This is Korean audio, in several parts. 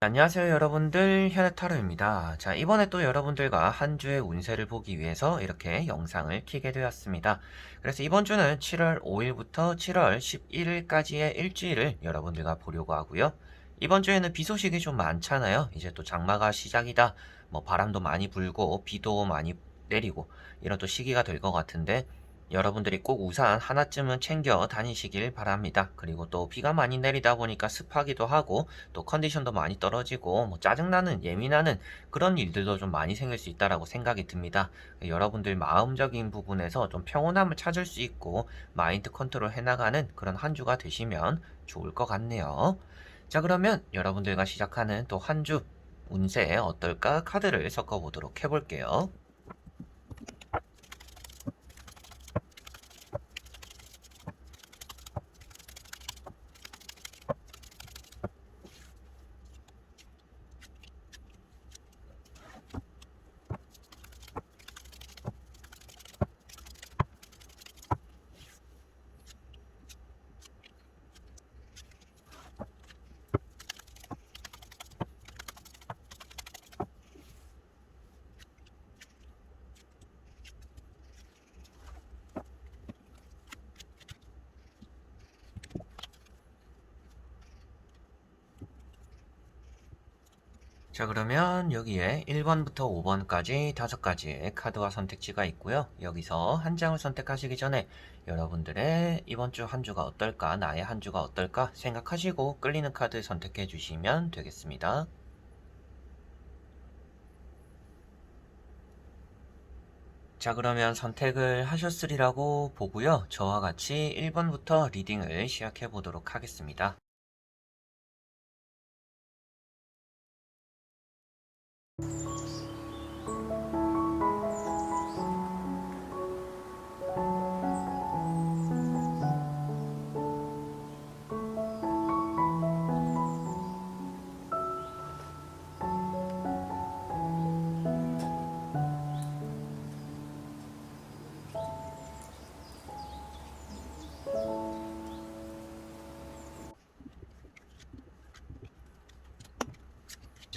안녕하세요 여러분들 현해타로입니다. 자 이번에 또 여러분들과 한 주의 운세를 보기 위해서 이렇게 영상을 키게 되었습니다. 그래서 이번 주는 7월 5일부터 7월 11일까지의 일주일을 여러분들과 보려고 하고요. 이번 주에는 비 소식이 좀 많잖아요. 이제 또 장마가 시작이다. 뭐 바람도 많이 불고 비도 많이 내리고 이런 또 시기가 될 것 같은데 여러분들이 꼭 우산 하나쯤은 챙겨 다니시길 바랍니다. 그리고 또 비가 많이 내리다 보니까 습하기도 하고 또 컨디션도 많이 떨어지고 뭐 짜증나는 예민하는 그런 일들도 좀 많이 생길 수 있다라고 생각이 듭니다. 여러분들 마음적인 부분에서 좀 평온함을 찾을 수 있고 마인드 컨트롤 해나가는 그런 한 주가 되시면 좋을 것 같네요. 자 그러면 여러분들과 시작하는 또 한 주 운세 어떨까 카드를 섞어 보도록 해볼게요. 자 그러면 여기에 1번부터 5번까지 다섯 가지의 카드와 선택지가 있고요. 여기서 한 장을 선택하시기 전에 여러분들의 이번 주 한 주가 어떨까, 나의 한 주가 어떨까 생각하시고 끌리는 카드 선택해 주시면 되겠습니다. 자 그러면 선택을 하셨으리라고 보고요. 저와 같이 1번부터 리딩을 시작해 보도록 하겠습니다.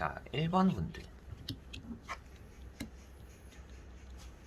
자, 1번 분들.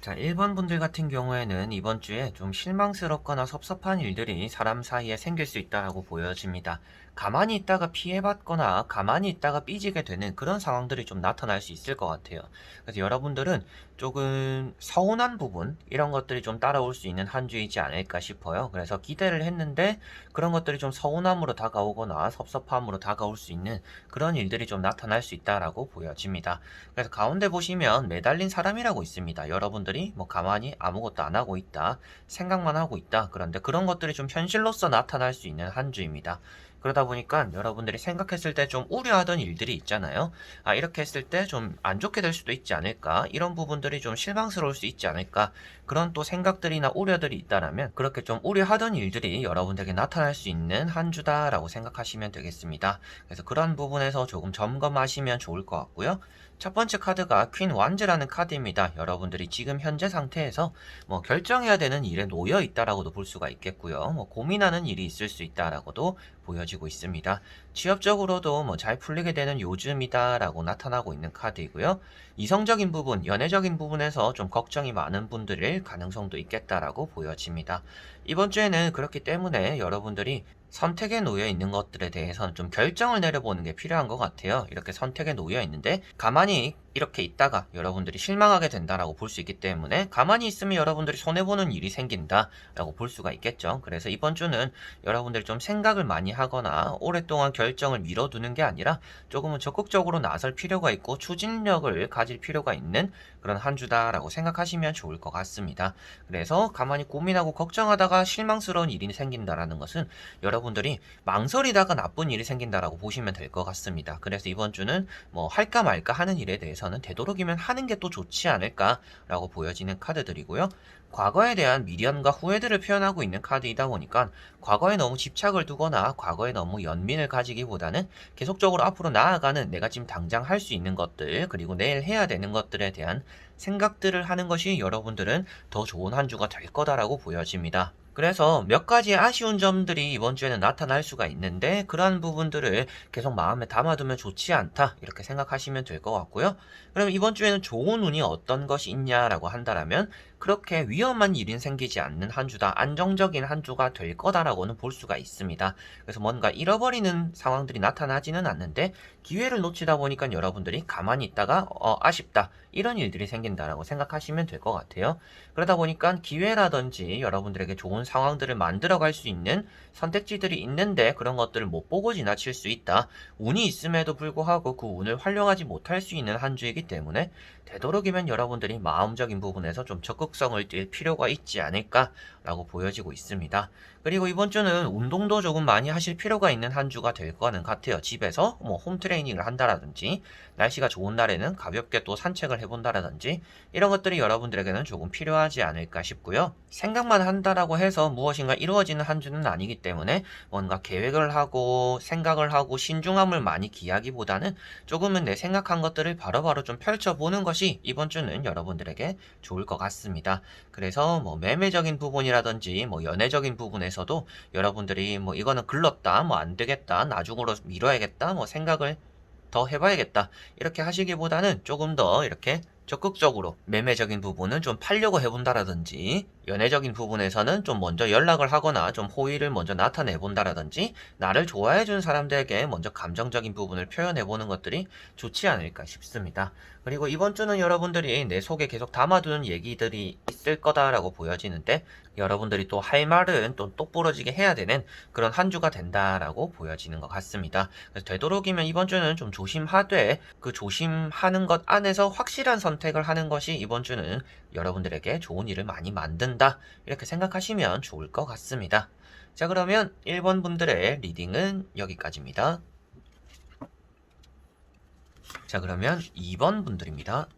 자, 1번 분들 같은 경우에는 이번 주에 좀 실망스럽거나 섭섭한 일들이 사람 사이에 생길 수 있다고 보여집니다. 가만히 있다가 피해받거나 가만히 있다가 삐지게 되는 그런 상황들이 좀 나타날 수 있을 것 같아요. 그래서 여러분들은 조금 서운한 부분, 이런 것들이 좀 따라올 수 있는 한 주이지 않을까 싶어요. 그래서 기대를 했는데 그런 것들이 좀 서운함으로 다가오거나 섭섭함으로 다가올 수 있는 그런 일들이 좀 나타날 수 있다라고 보여집니다. 그래서 가운데 보시면 매달린 사람이라고 있습니다. 여러분들 이 뭐 가만히 아무것도 안 하고 있다, 생각만 하고 있다. 그런데 그런 것들이 좀 현실로서 나타날 수 있는 한 주입니다. 그러다 보니까 여러분들이 생각했을 때 좀 우려하던 일들이 있잖아요. 아, 이렇게 했을 때 좀 안 좋게 될 수도 있지 않을까? 이런 부분들이 좀 실망스러울 수 있지 않을까? 그런 또 생각들이나 우려들이 있다라면 그렇게 좀 우려하던 일들이 여러분들에게 나타날 수 있는 한 주다라고 생각하시면 되겠습니다. 그래서 그런 부분에서 조금 점검하시면 좋을 것 같고요. 첫 번째 카드가 퀸 완즈라는 카드입니다. 여러분들이 지금 현재 상태에서 뭐 결정해야 되는 일에 놓여 있다라고도 볼 수가 있겠고요. 뭐 고민하는 일이 있을 수 있다라고도 보여지고 있습니다. 취업적으로도 뭐 잘 풀리게 되는 요즘이다라고 나타나고 있는 카드이고요. 이성적인 부분, 연애적인 부분에서 좀 걱정이 많은 분들일 가능성도 있겠다라고 보여집니다. 이번 주에는 그렇기 때문에 여러분들이 선택에 놓여 있는 것들에 대해서는 좀 결정을 내려보는 게 필요한 것 같아요. 이렇게 선택에 놓여 있는데 가만히 이렇게 있다가 여러분들이 실망하게 된다라고 볼 수 있기 때문에 가만히 있으면 여러분들이 손해보는 일이 생긴다라고 볼 수가 있겠죠. 그래서 이번 주는 여러분들이 좀 생각을 많이 하거나 오랫동안 결정을 미뤄두는 게 아니라 조금은 적극적으로 나설 필요가 있고 추진력을 가질 필요가 있는 그런 한 주다라고 생각하시면 좋을 것 같습니다. 그래서 가만히 고민하고 걱정하다가 실망스러운 일이 생긴다라는 것은 여러분들이 망설이다가 나쁜 일이 생긴다라고 보시면 될 것 같습니다. 그래서 이번 주는 뭐 할까 말까 하는 일에 대해서 는 되도록이면 하는 게 또 좋지 않을까라고 보여지는 카드들이고요. 과거에 대한 미련과 후회들을 표현하고 있는 카드이다 보니까 과거에 너무 집착을 두거나 과거에 너무 연민을 가지기보다는 계속적으로 앞으로 나아가는 내가 지금 당장 할 수 있는 것들 그리고 내일 해야 되는 것들에 대한 생각들을 하는 것이 여러분들은 더 좋은 한 주가 될 거다라고 보여집니다. 그래서 몇 가지 아쉬운 점들이 이번 주에는 나타날 수가 있는데 그러한 부분들을 계속 마음에 담아두면 좋지 않다 이렇게 생각하시면 될 것 같고요. 그럼 이번 주에는 좋은 운이 어떤 것이 있냐라고 한다라면 그렇게 위험한 일이 생기지 않는 한 주다 안정적인 한 주가 될 거다라고는 볼 수가 있습니다. 그래서 뭔가 잃어버리는 상황들이 나타나지는 않는데 기회를 놓치다 보니까 여러분들이 가만히 있다가 어, 아쉽다 이런 일들이 생긴다라고 생각하시면 될 것 같아요. 그러다 보니까 기회라든지 여러분들에게 좋은 상황들을 만들어 갈 수 있는 선택지들이 있는데 그런 것들을 못 보고 지나칠 수 있다. 운이 있음에도 불구하고 그 운을 활용하지 못할 수 있는 한 주이기 때문에 되도록이면 여러분들이 마음적인 부분에서 좀 적극 성을 띨 필요가 있지 않을까라고 보여지고 있습니다. 그리고 이번 주는 운동도 조금 많이 하실 필요가 있는 한 주가 될 거는 같아요. 집에서 뭐 홈트레이닝을 한다라든지 날씨가 좋은 날에는 가볍게 또 산책을 해본다라든지 이런 것들이 여러분들에게는 조금 필요하지 않을까 싶고요. 생각만 한다라고 해서 무엇인가 이루어지는 한 주는 아니기 때문에 뭔가 계획을 하고 생각을 하고 신중함을 많이 기하기보다는 조금은 내 생각한 것들을 바로바로 좀 펼쳐보는 것이 이번 주는 여러분들에게 좋을 것 같습니다. 그래서 뭐 매매적인 부분이라든지 뭐 연애적인 부분에서도 여러분들이 뭐 이거는 글렀다, 뭐 안 되겠다, 나중으로 미뤄야겠다, 뭐 생각을 더 해봐야겠다. 이렇게 하시기보다는 조금 더 이렇게 적극적으로 매매적인 부분은 좀 팔려고 해본다라든지 연애적인 부분에서는 좀 먼저 연락을 하거나 좀 호의를 먼저 나타내 본다라든지 나를 좋아해 준 사람들에게 먼저 감정적인 부분을 표현해 보는 것들이 좋지 않을까 싶습니다. 그리고 이번 주는 여러분들이 내 속에 계속 담아두는 얘기들이 있을 거다라고 보여지는데 여러분들이 또 할 말은 또 똑부러지게 해야 되는 그런 한 주가 된다라고 보여지는 것 같습니다. 그래서 되도록이면 이번 주는 좀 조심하되 그 조심하는 것 안에서 확실한 선택을 하는 것이 이번 주는 여러분들에게 좋은 일을 많이 만든다. 이렇게 생각하시면 좋을 것 같습니다. 자, 그러면 1번 분들의 리딩은 여기까지입니다. 자, 그러면 2번 분들입니다.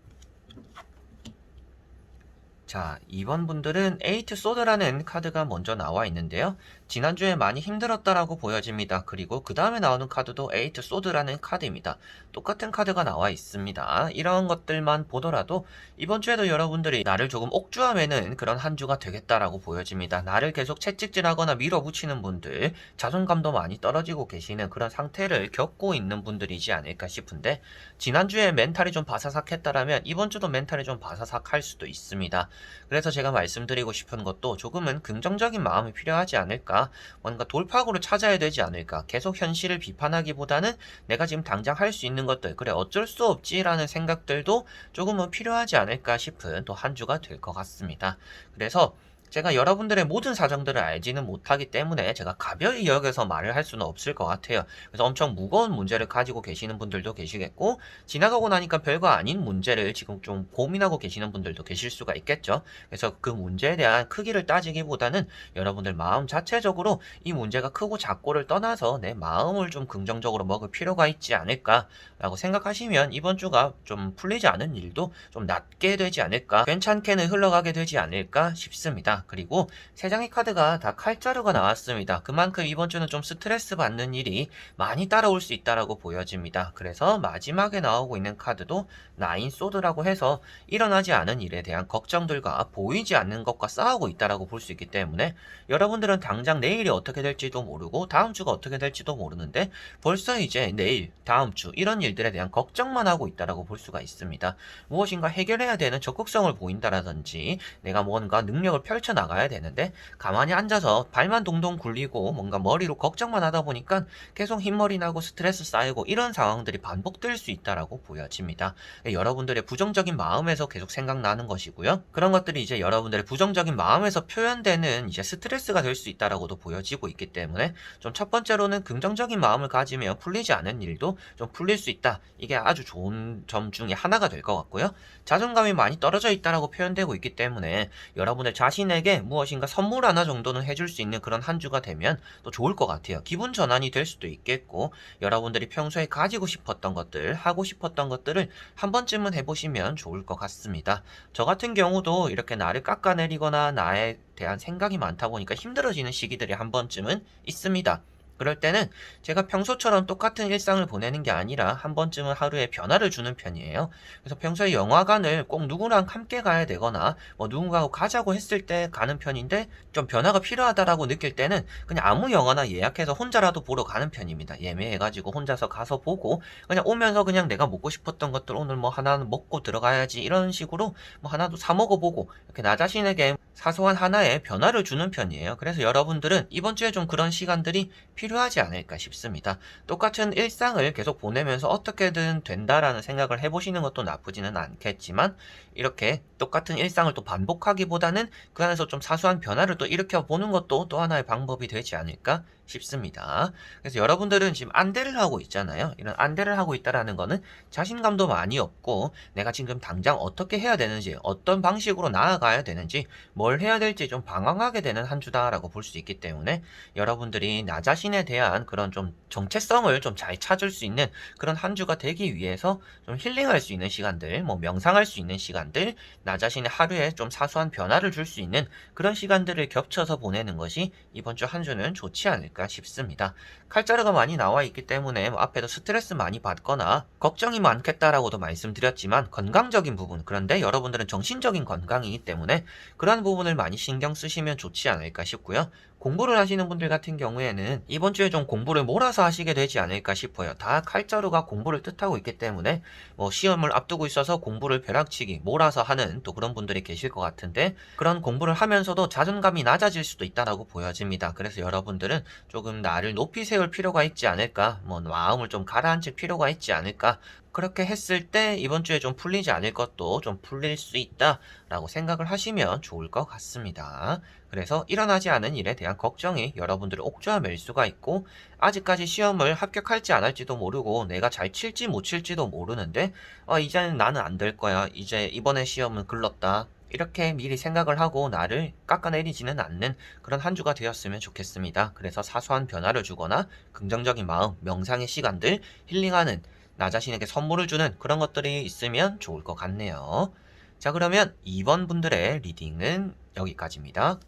자, 2번 분들은 에이트 소드라는 카드가 먼저 나와 있는데요. 지난주에 많이 힘들었다라고 보여집니다. 그리고 그 다음에 나오는 카드도 에이트 소드라는 카드입니다. 똑같은 카드가 나와 있습니다. 이런 것들만 보더라도 이번 주에도 여러분들이 나를 조금 옥주함에는 그런 한 주가 되겠다라고 보여집니다. 나를 계속 채찍질하거나 밀어붙이는 분들, 자존감도 많이 떨어지고 계시는 그런 상태를 겪고 있는 분들이지 않을까 싶은데 지난주에 멘탈이 좀 바사삭했다라면 이번 주도 멘탈이 좀 바사삭할 수도 있습니다. 그래서 제가 말씀드리고 싶은 것도 조금은 긍정적인 마음이 필요하지 않을까, 뭔가 돌파구를 찾아야 되지 않을까, 계속 현실을 비판하기보다는 내가 지금 당장 할 수 있는 것들, 그래, 어쩔 수 없지라는 생각들도 조금은 필요하지 않을까 싶은 또 한 주가 될 것 같습니다. 그래서 제가 여러분들의 모든 사정들을 알지는 못하기 때문에 제가 가벼이 여겨서 말을 할 수는 없을 것 같아요. 그래서 엄청 무거운 문제를 가지고 계시는 분들도 계시겠고, 지나가고 나니까 별거 아닌 문제를 지금 좀 고민하고 계시는 분들도 계실 수가 있겠죠. 그래서 그 문제에 대한 크기를 따지기보다는 여러분들 마음 자체적으로 이 문제가 크고 작고를 떠나서 내 마음을 좀 긍정적으로 먹을 필요가 있지 않을까라고 생각하시면 이번 주가 좀 풀리지 않은 일도 좀 낫게 되지 않을까, 괜찮게는 흘러가게 되지 않을까 싶습니다. 그리고 세 장의 카드가 다 칼자루가 나왔습니다. 그만큼 이번 주는 좀 스트레스 받는 일이 많이 따라올 수 있다라고 보여집니다. 그래서 마지막에 나오고 있는 카드도 나인 소드라고 해서 일어나지 않은 일에 대한 걱정들과 보이지 않는 것과 싸우고 있다라고 볼 수 있기 때문에 여러분들은 당장 내일이 어떻게 될지도 모르고 다음 주가 어떻게 될지도 모르는데 벌써 이제 내일, 다음 주 이런 일들에 대한 걱정만 하고 있다라고 볼 수가 있습니다. 무엇인가 해결해야 되는 적극성을 보인다라든지 내가 뭔가 능력을 펼쳐 나가야 되는데 가만히 앉아서 발만 동동 굴리고 뭔가 머리로 걱정만 하다 보니까 계속 흰머리 나고 스트레스 쌓이고 이런 상황들이 반복될 수 있다라고 보여집니다. 여러분들의 부정적인 마음에서 계속 생각나는 것이고요. 그런 것들이 이제 여러분들의 부정적인 마음에서 표현되는 이제 스트레스가 될 수 있다라고도 보여지고 있기 때문에 좀 첫 번째로는 긍정적인 마음을 가지면 풀리지 않은 일도 좀 풀릴 수 있다. 이게 아주 좋은 점 중에 하나가 될 것 같고요. 자존감이 많이 떨어져 있다라고 표현되고 있기 때문에 여러분들 자신 에게 무엇인가 선물 하나 정도는 해줄 수 있는 그런 한 주가 되면 또 좋을 것 같아요. 기분 전환이 될 수도 있겠고 여러분들이 평소에 가지고 싶었던 것들, 하고 싶었던 것들을 한 번쯤은 해보시면 좋을 것 같습니다. 저 같은 경우도 이렇게 나를 깎아내리거나 나에 대한 생각이 많다 보니까 힘들어지는 시기들이 한 번쯤은 있습니다. 그럴 때는 제가 평소처럼 똑같은 일상을 보내는 게 아니라 한 번쯤은 하루에 변화를 주는 편이에요. 그래서 평소에 영화관을 꼭 누구랑 함께 가야 되거나 뭐 누군가하고 가자고 했을 때 가는 편인데 좀 변화가 필요하다라고 느낄 때는 그냥 아무 영화나 예약해서 혼자라도 보러 가는 편입니다. 예매해가지고 혼자서 가서 보고 그냥 오면서 그냥 내가 먹고 싶었던 것들 오늘 뭐 하나는 먹고 들어가야지 이런 식으로 뭐 하나도 사 먹어보고 이렇게 나 자신에게 사소한 하나의 변화를 주는 편이에요. 그래서 여러분들은 이번 주에 좀 그런 시간들이 필요 하지 않을까 싶습니다. 똑같은 일상을 계속 보내면서 어떻게든 된다라는 생각을 해보시는 것도 나쁘지는 않겠지만 이렇게 똑같은 일상을 또 반복하기보다는 그 안에서 좀 사소한 변화를 또 일으켜 보는 것도 또 하나의 방법이 되지 않을까 싶습니다. 그래서 여러분들은 지금 안대를 하고 있잖아요. 이런 안대를 하고 있다라는 거는 자신감도 많이 없고 내가 지금 당장 어떻게 해야 되는지 어떤 방식으로 나아가야 되는지 뭘 해야 될지 좀 방황하게 되는 한 주다라고 볼 수 있기 때문에 여러분들이 나 자신에 대한 그런 좀 정체성을 좀 잘 찾을 수 있는 그런 한 주가 되기 위해서 좀 힐링할 수 있는 시간들, 뭐 명상할 수 있는 시간들, 나 자신의 하루에 좀 사소한 변화를 줄 수 있는 그런 시간들을 겹쳐서 보내는 것이 이번 주 한 주는 좋지 않을까 싶습니다. 칼자루가 많이 나와 있기 때문에 뭐 앞에도 스트레스 많이 받거나 걱정이 많겠다라고도 말씀드렸지만 건강적인 부분, 그런데 여러분들은 정신적인 건강이기 때문에 그러한 부분을 많이 신경 쓰시면 좋지 않을까 싶고요. 공부를 하시는 분들 같은 경우에는 이번 주에 좀 공부를 몰아서 하시게 되지 않을까 싶어요. 다 칼자루가 공부를 뜻하고 있기 때문에 뭐 시험을 앞두고 있어서 공부를 벼락치기 몰아서 하는 또 그런 분들이 계실 것 같은데 그런 공부를 하면서도 자존감이 낮아질 수도 있다라고 보여집니다. 그래서 여러분들은 조금 나를 높이 세울 필요가 있지 않을까, 뭐 마음을 좀 가라앉힐 필요가 있지 않을까. 그렇게 했을 때 이번 주에 좀 풀리지 않을 것도 좀 풀릴 수 있다라고 생각을 하시면 좋을 것 같습니다. 그래서 일어나지 않은 일에 대한 걱정이 여러분들을 옥죄어맬 수가 있고 아직까지 시험을 합격할지 안 할지도 모르고 내가 잘 칠지 못 칠지도 모르는데 어, 이제는 나는 안 될 거야. 이제 이번에 시험은 글렀다. 이렇게 미리 생각을 하고 나를 깎아내리지는 않는 그런 한 주가 되었으면 좋겠습니다. 그래서 사소한 변화를 주거나 긍정적인 마음, 명상의 시간들, 힐링하는 나 자신에게 선물을 주는 그런 것들이 있으면 좋을 것 같네요. 자, 그러면 2번 분들의 리딩은 여기까지입니다.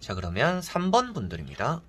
자, 그러면 3번 분들입니다.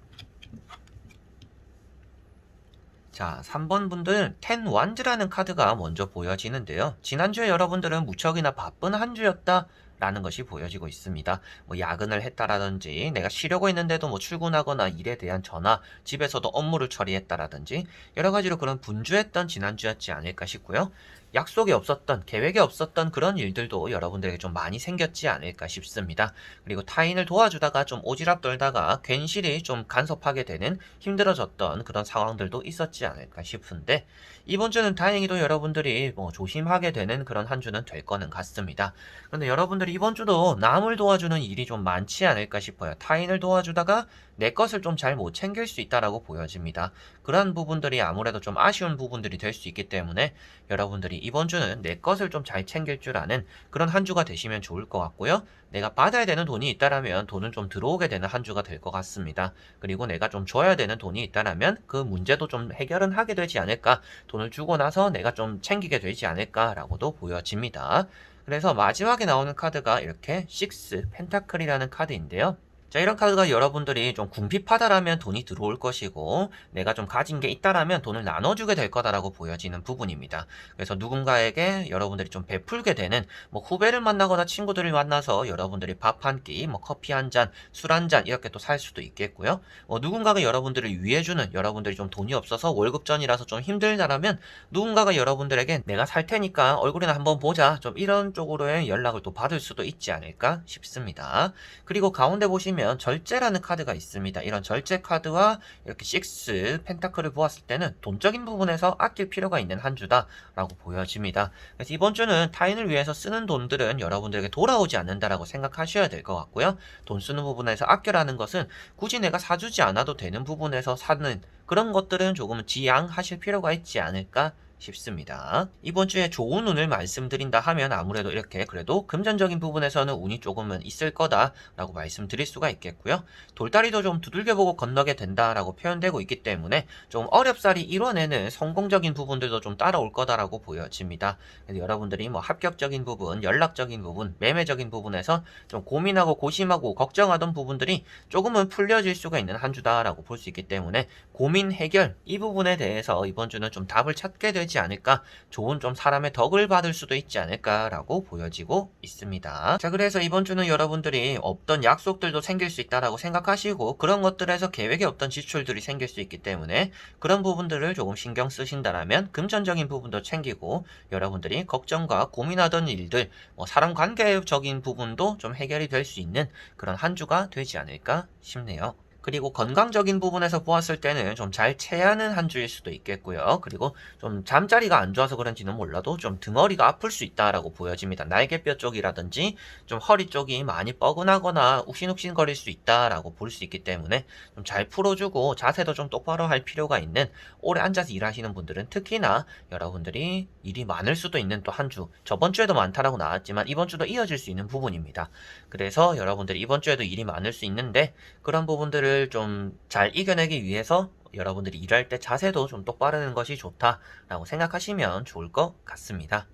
자, 3번 분들 텐 완즈라는 카드가 먼저 보여지는데요. 지난주에 여러분들은 무척이나 바쁜 한 주였다. 라는 것이 보여지고 있습니다. 뭐 야근을 했다라든지 내가 쉬려고 했는데도 뭐 출근하거나 일에 대한 전화, 집에서도 업무를 처리했다라든지 여러 가지로 그런 분주했던 지난주였지 않을까 싶고요. 약속이 없었던, 계획이 없었던 그런 일들도 여러분들에게 좀 많이 생겼지 않을까 싶습니다. 그리고 타인을 도와주다가 좀 오지랖 떨다가 괜시리 좀 간섭하게 되는 힘들어졌던 그런 상황들도 있었지 않을까 싶은데 이번 주는 다행히도 여러분들이 뭐 조심하게 되는 그런 한 주는 될 거는 같습니다. 그런데 여러분들이 이번 주도 남을 도와주는 일이 좀 많지 않을까 싶어요. 타인을 도와주다가 내 것을 좀 잘 못 챙길 수 있다라고 보여집니다. 그런 부분들이 아무래도 좀 아쉬운 부분들이 될 수 있기 때문에 여러분들이 이번 주는 내 것을 좀 잘 챙길 줄 아는 그런 한 주가 되시면 좋을 것 같고요. 내가 받아야 되는 돈이 있다라면 돈은 좀 들어오게 되는 한 주가 될 것 같습니다. 그리고 내가 좀 줘야 되는 돈이 있다라면 그 문제도 좀 해결은 하게 되지 않을까. 돈을 주고 나서 내가 좀 챙기게 되지 않을까라고도 보여집니다. 그래서 마지막에 나오는 카드가 이렇게 6 펜타클이라는 카드인데요. 자, 이런 카드가 여러분들이 좀 궁핍하다라면 돈이 들어올 것이고, 내가 좀 가진 게 있다라면 돈을 나눠주게 될 거다라고 보여지는 부분입니다. 그래서 누군가에게 여러분들이 좀 베풀게 되는, 뭐 후배를 만나거나 친구들을 만나서 여러분들이 밥 한 끼, 뭐 커피 한 잔, 술 한 잔 이렇게 또 살 수도 있겠고요. 뭐 누군가가 여러분들을 위해주는, 여러분들이 좀 돈이 없어서 월급 전이라서 좀 힘들다라면 누군가가 여러분들에게 내가 살 테니까 얼굴이나 한번 보자. 좀 이런 쪽으로의 연락을 또 받을 수도 있지 않을까 싶습니다. 그리고 가운데 보시면 보시면 절제라는 카드가 있습니다. 이런 절제 카드와 이렇게 6 펜타클을 보았을 때는 돈적인 부분에서 아낄 필요가 있는 한 주다라고 보여집니다. 그래서 이번 주는 타인을 위해서 쓰는 돈들은 여러분들에게 돌아오지 않는다라고 생각하셔야 될 것 같고요. 돈 쓰는 부분에서 아껴라는 것은 굳이 내가 사주지 않아도 되는 부분에서 사는 그런 것들은 조금 지양하실 필요가 있지 않을까 싶습니다. 이번 주에 좋은 운을 말씀드린다 하면 아무래도 이렇게 그래도 금전적인 부분에서는 운이 조금은 있을 거다라고 말씀드릴 수가 있겠고요. 돌다리도 좀 두들겨보고 건너게 된다라고 표현되고 있기 때문에 좀 어렵사리 이뤄내는 성공적인 부분들도 좀 따라올 거다라고 보여집니다. 여러분들이 뭐 합격적인 부분, 연락적인 부분, 매매적인 부분에서 좀 고민하고 고심하고 걱정하던 부분들이 조금은 풀려질 수가 있는 한 주다라고 볼 수 있기 때문에 고민 해결 이 부분에 대해서 이번 주는 좀 답을 찾게 되지 않을까 좋은 좀 사람의 덕을 받을 수도 있지 않을까라고 보여지고 있습니다. 자 그래서 이번 주는 여러분들이 없던 약속들도 생길 수 있다라고 생각하시고 그런 것들에서 계획에 없던 지출들이 생길 수 있기 때문에 그런 부분들을 조금 신경 쓰신다라면 금전적인 부분도 챙기고 여러분들이 걱정과 고민하던 일들 뭐 사람 관계적인 부분도 좀 해결이 될 수 있는 그런 한 주가 되지 않을까 싶네요. 그리고 건강적인 부분에서 보았을 때는 좀 잘 체하는 한 주일 수도 있겠고요. 그리고 좀 잠자리가 안 좋아서 그런지는 몰라도 좀 등허리가 아플 수 있다라고 보여집니다. 날개뼈 쪽이라든지 좀 허리 쪽이 많이 뻐근하거나 욱신욱신거릴 수 있다라고 볼 수 있기 때문에 좀 잘 풀어주고 자세도 좀 똑바로 할 필요가 있는 오래 앉아서 일하시는 분들은 특히나 여러분들이 일이 많을 수도 있는 또 한 주. 저번 주에도 많다라고 나왔지만 이번 주도 이어질 수 있는 부분입니다. 그래서 여러분들이 이번 주에도 일이 많을 수 있는데 그런 부분들을 좀 잘 이겨내기 위해서 여러분들이 일할 때 자세도 좀 똑바르는 것이 좋다라고 생각하시면 좋을 것 같습니다.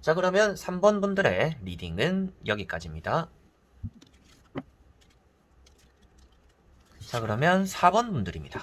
자, 그러면 3번 분들의 리딩은 여기까지입니다. 자, 그러면 4번 분들입니다.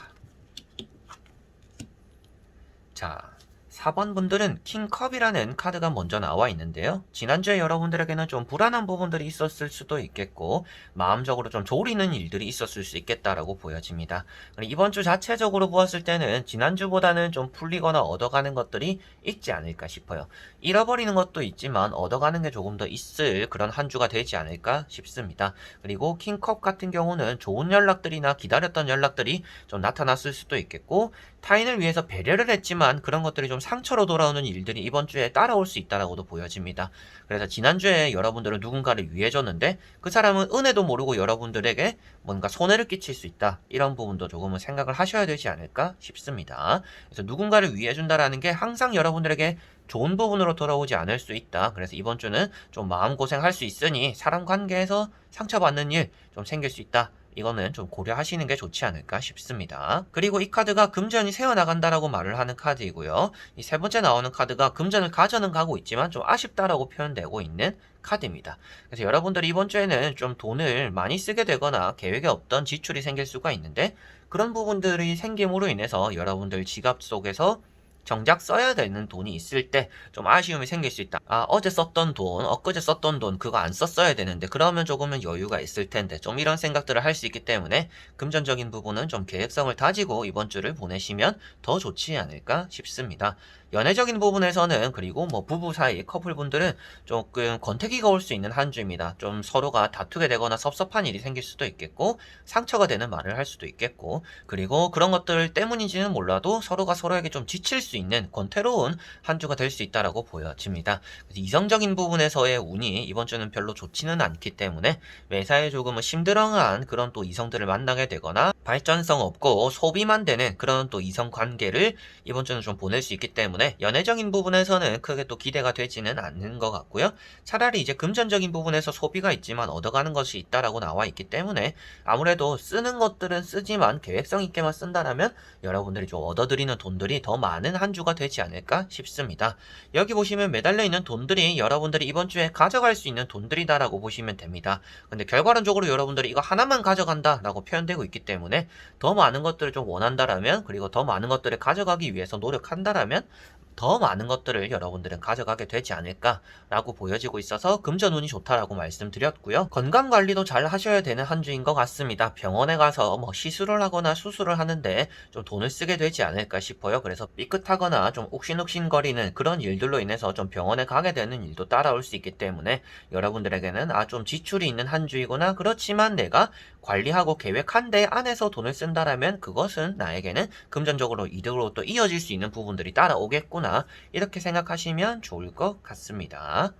자, 4번 분들은 킹컵이라는 카드가 먼저 나와 있는데요. 지난주에 여러분들에게는 좀 불안한 부분들이 있었을 수도 있겠고, 마음적으로 좀 졸이는 일들이 있었을 수 있겠다라고 보여집니다. 이번 주 자체적으로 보았을 때는 지난주보다는 좀 풀리거나 얻어가는 것들이 있지 않을까 싶어요. 잃어버리는 것도 있지만 얻어가는 게 조금 더 있을 그런 한 주가 되지 않을까 싶습니다. 그리고 킹컵 같은 경우는 좋은 연락들이나 기다렸던 연락들이 좀 나타났을 수도 있겠고, 타인을 위해서 배려를 했지만 그런 것들이 좀 상처로 돌아오는 일들이 이번 주에 따라올 수 있다라고도 보여집니다. 그래서 지난주에 여러분들은 누군가를 위해줬는데 그 사람은 은혜도 모르고 여러분들에게 뭔가 손해를 끼칠 수 있다. 이런 부분도 조금은 생각을 하셔야 되지 않을까 싶습니다. 그래서 누군가를 위해준다라는 게 항상 여러분들에게 좋은 부분으로 돌아오지 않을 수 있다. 그래서 이번 주는 좀 마음고생 할 수 있으니 사람 관계에서 상처받는 일 좀 생길 수 있다. 이거는 좀 고려하시는 게 좋지 않을까 싶습니다. 그리고 이 카드가 금전이 새어나간다라고 말을 하는 카드이고요. 이 세 번째 나오는 카드가 금전을 가져는 가고 있지만 좀 아쉽다라고 표현되고 있는 카드입니다. 그래서 여러분들이 이번 주에는 좀 돈을 많이 쓰게 되거나 계획에 없던 지출이 생길 수가 있는데 그런 부분들이 생김으로 인해서 여러분들 지갑 속에서 정작 써야 되는 돈이 있을 때 좀 아쉬움이 생길 수 있다. 아, 어제 썼던 돈, 엊그제 썼던 돈, 그거 안 썼어야 되는데, 그러면 조금은 여유가 있을 텐데, 좀 이런 생각들을 할 수 있기 때문에, 금전적인 부분은 좀 계획성을 다지고 이번 주를 보내시면 더 좋지 않을까 싶습니다. 연애적인 부분에서는, 그리고 뭐 부부 사이 커플분들은 조금 권태기가 올 수 있는 한 주입니다. 좀 서로가 다투게 되거나 섭섭한 일이 생길 수도 있겠고, 상처가 되는 말을 할 수도 있겠고, 그리고 그런 것들 때문인지는 몰라도 서로가 서로에게 좀 지칠 수 있는 권태로운 한 주가 될 수 있다라고 보여집니다. 이성적인 부분에서의 운이 이번 주는 별로 좋지는 않기 때문에 매사에 조금은 심드렁한 그런 또 이성들을 만나게 되거나 발전성 없고 소비만 되는 그런 또 이성 관계를 이번 주는 좀 보낼 수 있기 때문에 연애적인 부분에서는 크게 또 기대가 되지는 않는 것 같고요. 차라리 이제 금전적인 부분에서 소비가 있지만 얻어가는 것이 있다라고 나와 있기 때문에 아무래도 쓰는 것들은 쓰지만 계획성 있게만 쓴다라면 여러분들이 좀 얻어들이는 돈들이 더 많은 한 주가 되지 않을까 싶습니다. 여기 보시면 매달려 있는 돈들이 여러분들이 이번 주에 가져갈 수 있는 돈들이다라고 보시면 됩니다. 근데 결과론적으로 여러분들이 이거 하나만 가져간다라고 표현되고 있기 때문에 더 많은 것들을 좀 원한다라면 그리고 더 많은 것들을 가져가기 위해서 노력한다라면 더 많은 것들을 여러분들은 가져가게 되지 않을까라고 보여지고 있어서 금전운이 좋다라고 말씀드렸고요. 건강 관리도 잘 하셔야 되는 한 주인 것 같습니다. 병원에 가서 뭐 시술을 하거나 수술을 하는데 좀 돈을 쓰게 되지 않을까 싶어요. 그래서 삐끗하거나 좀 욱신욱신거리는 그런 일들로 인해서 좀 병원에 가게 되는 일도 따라올 수 있기 때문에 여러분들에게는 아 좀 지출이 있는 한 주이구나 그렇지만 내가 관리하고 계획한 데 안에서 돈을 쓴다라면 그것은 나에게는 금전적으로 이득으로 또 이어질 수 있는 부분들이 따라오겠구나 이렇게 생각하시면 좋을 것 같습니다.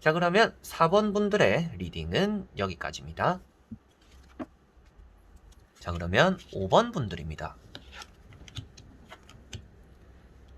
자 그러면 4번 분들의 리딩은 여기까지입니다. 자 그러면 5번 분들입니다.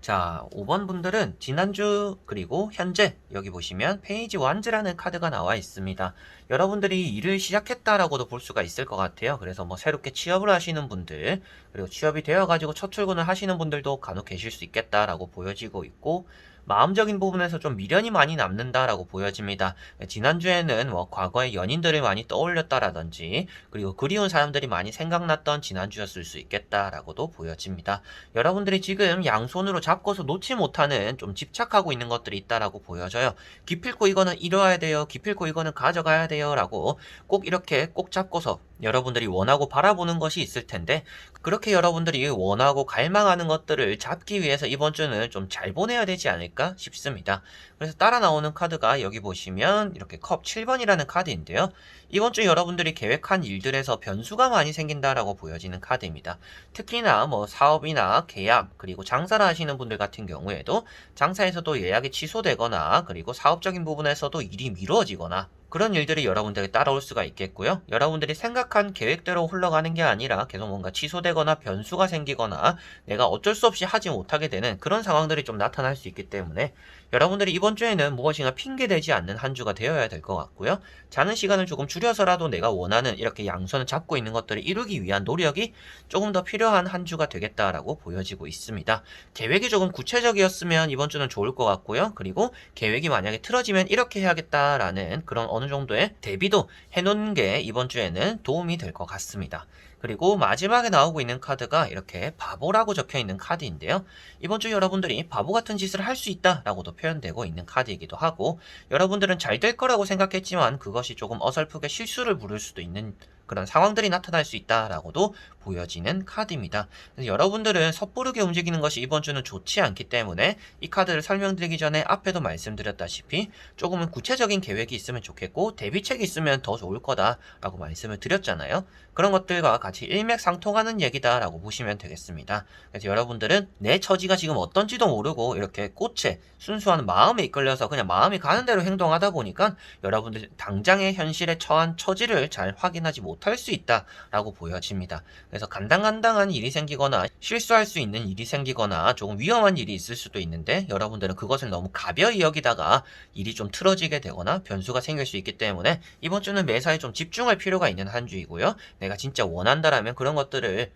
자, 5번 분들은 지난주 그리고 현재 여기 보시면 페이지 완즈라는 카드가 나와 있습니다. 여러분들이 일을 시작했다라고도 볼 수가 있을 것 같아요. 그래서 뭐 새롭게 취업을 하시는 분들, 그리고 취업이 되어가지고 첫 출근을 하시는 분들도 간혹 계실 수 있겠다라고 보여지고 있고, 마음적인 부분에서 좀 미련이 많이 남는다라고 보여집니다. 지난주에는 뭐 과거의 연인들을 많이 떠올렸다라든지 그리고 그리운 사람들이 많이 생각났던 지난주였을 수 있겠다라고도 보여집니다. 여러분들이 지금 양손으로 잡고서 놓지 못하는 좀 집착하고 있는 것들이 있다라고 보여져요. 기필코 이거는 이뤄야 돼요. 기필코 이거는 가져가야 돼요. 라고 꼭 이렇게 꼭 잡고서 여러분들이 원하고 바라보는 것이 있을 텐데 그렇게 여러분들이 원하고 갈망하는 것들을 잡기 위해서 이번 주는 좀 잘 보내야 되지 않을까 싶습니다. 그래서 따라 나오는 카드가 여기 보시면 이렇게 컵 7번이라는 카드인데요. 이번 주 여러분들이 계획한 일들에서 변수가 많이 생긴다라고 보여지는 카드입니다. 특히나 뭐 사업이나 계약 그리고 장사를 하시는 분들 같은 경우에도 장사에서도 예약이 취소되거나 그리고 사업적인 부분에서도 일이 미뤄지거나 그런 일들이 여러분들에게 따라올 수가 있겠고요. 여러분들이 생각한 계획대로 흘러가는 게 아니라 계속 뭔가 취소되거나 변수가 생기거나 내가 어쩔 수 없이 하지 못하게 되는 그런 상황들이 좀 나타날 수 있기 때문에 여러분들이 이번 주에는 무엇인가 핑계대지 않는 한 주가 되어야 될 것 같고요. 자는 시간을 조금 줄여서라도 내가 원하는 이렇게 양손을 잡고 있는 것들을 이루기 위한 노력이 조금 더 필요한 한 주가 되겠다라고 보여지고 있습니다. 계획이 조금 구체적이었으면 이번 주는 좋을 것 같고요. 그리고 계획이 만약에 틀어지면 이렇게 해야겠다라는 그런 어느 정도의 대비도 해놓는 게 이번 주에는 도움이 될 것 같습니다. 그리고 마지막에 나오고 있는 카드가 이렇게 바보라고 적혀 있는 카드인데요. 이번 주 여러분들이 바보 같은 짓을 할 수 있다라고도 표현되고 있는 카드이기도 하고 여러분들은 잘 될 거라고 생각했지만 그것이 조금 어설프게 실수를 부를 수도 있는 그런 상황들이 나타날 수 있다라고도 보여지는 카드입니다. 여러분들은 섣부르게 움직이는 것이 이번 주는 좋지 않기 때문에 이 카드를 설명드리기 전에 앞에도 말씀드렸다시피 조금은 구체적인 계획이 있으면 좋겠고 대비책이 있으면 더 좋을 거다라고 말씀을 드렸잖아요. 그런 것들과 같이 일맥상통하는 얘기다라고 보시면 되겠습니다. 그래서 여러분들은 내 처지가 지금 어떤지도 모르고 이렇게 꽃에 순수한 마음에 이끌려서 그냥 마음이 가는 대로 행동하다 보니까 여러분들 당장의 현실에 처한 처지를 잘 확인하지 못할 수 있다라고 보여집니다. 그래서 간당간당한 일이 생기거나 실수할 수 있는 일이 생기거나 조금 위험한 일이 있을 수도 있는데 여러분들은 그것을 너무 가벼이 여기다가 일이 좀 틀어지게 되거나 변수가 생길 수 있기 때문에 이번 주는 매사에 좀 집중할 필요가 있는 한 주이고요. 내가 진짜 원한다라면 그런 것들을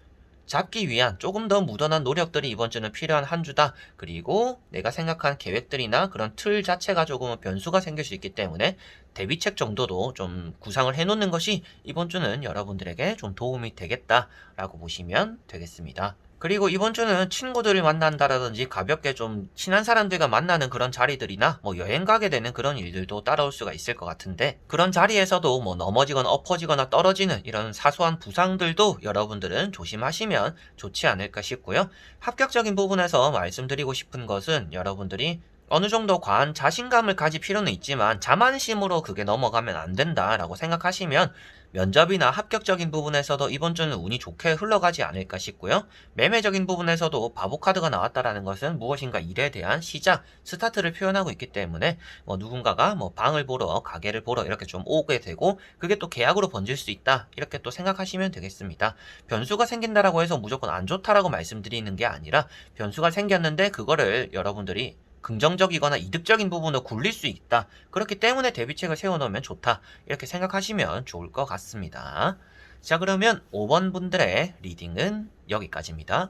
잡기 위한 조금 더 무던한 노력들이 이번 주는 필요한 한 주다. 그리고 내가 생각한 계획들이나 그런 틀 자체가 조금은 변수가 생길 수 있기 때문에 대비책 정도도 좀 구상을 해놓는 것이 이번 주는 여러분들에게 좀 도움이 되겠다라고 보시면 되겠습니다. 그리고 이번 주는 친구들을 만난다라든지 가볍게 좀 친한 사람들과 만나는 그런 자리들이나 뭐 여행 가게 되는 그런 일들도 따라올 수가 있을 것 같은데 그런 자리에서도 뭐 넘어지거나 엎어지거나 떨어지는 이런 사소한 부상들도 여러분들은 조심하시면 좋지 않을까 싶고요. 합격적인 부분에서 말씀드리고 싶은 것은 여러분들이 어느 정도 과한 자신감을 가질 필요는 있지만 자만심으로 그게 넘어가면 안 된다라고 생각하시면 면접이나 합격적인 부분에서도 이번 주는 운이 좋게 흘러가지 않을까 싶고요. 매매적인 부분에서도 바보 카드가 나왔다라는 것은 무엇인가 일에 대한 시작, 스타트를 표현하고 있기 때문에 뭐 누군가가 뭐 방을 보러, 가게를 보러 이렇게 좀 오게 되고 그게 또 계약으로 번질 수 있다. 이렇게 또 생각하시면 되겠습니다. 변수가 생긴다라고 해서 무조건 안 좋다라고 말씀드리는 게 아니라 변수가 생겼는데 그거를 여러분들이 긍정적이거나 이득적인 부분으로 굴릴 수 있다. 그렇기 때문에 대비책을 세워놓으면 좋다. 이렇게 생각하시면 좋을 것 같습니다. 자, 그러면 5번 분들의 리딩은 여기까지입니다.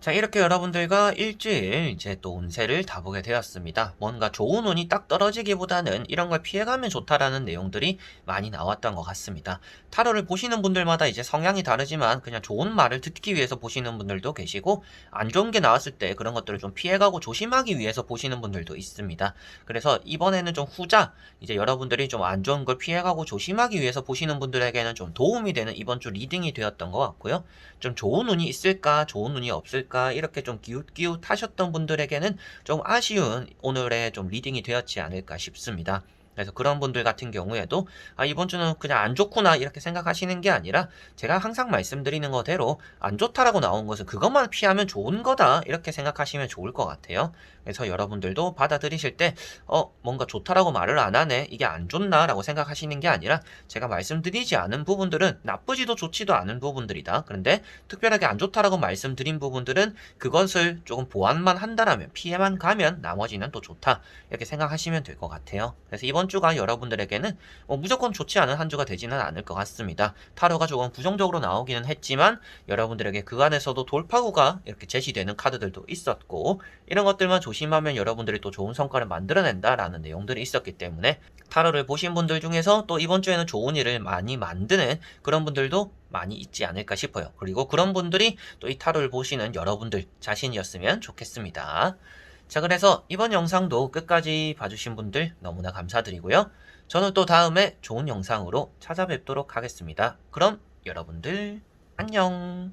자, 이렇게 여러분들과 일주일 이제 또 운세를 다 보게 되었습니다. 뭔가 좋은 운이 딱 떨어지기보다는 이런 걸 피해가면 좋다라는 내용들이 많이 나왔던 것 같습니다. 타로를 보시는 분들마다 이제 성향이 다르지만 그냥 좋은 말을 듣기 위해서 보시는 분들도 계시고 안 좋은 게 나왔을 때 그런 것들을 좀 피해가고 조심하기 위해서 보시는 분들도 있습니다. 그래서 이번에는 좀 후자, 이제 여러분들이 좀 안 좋은 걸 피해가고 조심하기 위해서 보시는 분들에게는 좀 도움이 되는 이번 주 리딩이 되었던 것 같고요. 좀 좋은 운이 있을까, 좋은 운이 없을까, 이렇게 좀 기웃기웃 하셨던 분들에게는 좀 아쉬운 오늘의 좀 리딩이 되었지 않을까 싶습니다. 그래서 그런 분들 같은 경우에도 아, 이번 주는 그냥 안 좋구나 이렇게 생각하시는 게 아니라 제가 항상 말씀드리는 거대로 안 좋다라고 나온 것은 그것만 피하면 좋은 거다 이렇게 생각하시면 좋을 것 같아요. 그래서 여러분들도 받아들이실 때 어, 뭔가 좋다라고 말을 안 하네 이게 안 좋나라고 생각하시는 게 아니라 제가 말씀드리지 않은 부분들은 나쁘지도 좋지도 않은 부분들이다. 그런데 특별하게 안 좋다라고 말씀드린 부분들은 그것을 조금 보완만 한다라면 피해만 가면 나머지는 또 좋다 이렇게 생각하시면 될 것 같아요. 그래서 이번 주가 여러분들에게는 뭐 무조건 좋지 않은 한 주가 되지는 않을 것 같습니다. 타로가 조금 부정적으로 나오기는 했지만 여러분들에게 그 안에서도 돌파구가 이렇게 제시되는 카드들도 있었고 이런 것들만 조심하면 여러분들이 또 좋은 성과를 만들어낸다라는 내용들이 있었기 때문에 타로를 보신 분들 중에서 또 이번 주에는 좋은 일을 많이 만드는 그런 분들도 많이 있지 않을까 싶어요. 그리고 그런 분들이 또 이 타로를 보시는 여러분들 자신이었으면 좋겠습니다. 자 그래서 이번 영상도 끝까지 봐주신 분들 너무나 감사드리고요. 저는 또 다음에 좋은 영상으로 찾아뵙도록 하겠습니다. 그럼 여러분들 안녕